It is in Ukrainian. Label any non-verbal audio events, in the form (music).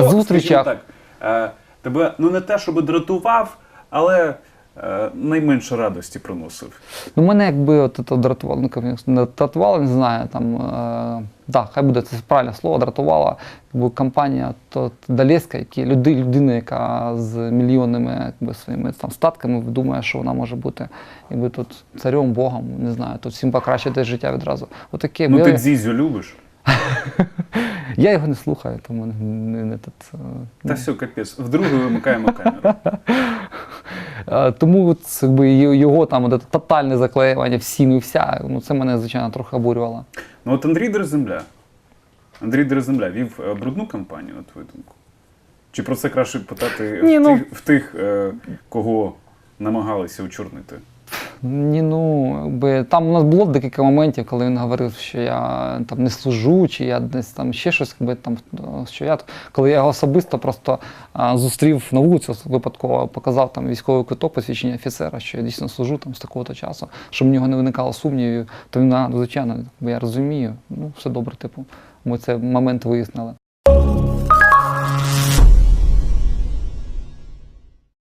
Хто зустрічах. скажімо так, е, тебе ну не те, щоб дратував, але е, найменше радості приносив. Ну, мене якби от це дратувало, ну, не дратувало, не знаю, там, е, да, хай буде це правильне слово, дратувала якби, компанія то, Далеска, які люди, людина, яка з мільйонними якби, своїми там, статками думає, що вона може бути якби, тут царем, Богом, не знаю, тут всім покращити життя відразу. Отаке, Ну ти я, дзізю любиш? (laughs) я його не слухаю, тому не, не, не, тут, е, Та все, капець. Вдруге вимикаємо камеру. (laughs) Е, Тому от, якби, його там от, тотальне заклеювання всім і вся, ну, це мене, звичайно, трохи обурювало. Ну от Андрій Дереземля. Андрій Дереземля вів е, брудну кампанію, на твою думку? Чи про це краще питати Ні, в, ну- тих, в тих, кого намагалися очорнити? Ні, ну якби там у нас було декілька моментів, коли він говорив, що я там не служу, чи я десь там ще щось, якби там що я коли я його особисто просто а, зустрів на вулицю випадково, показав там військовий квиток, посвідчення офіцера, що я дійсно служу там з такого-то часу, щоб в нього не виникало сумнівів, то він звичайно, я розумію, ну все добре, типу, ми цей момент вияснили.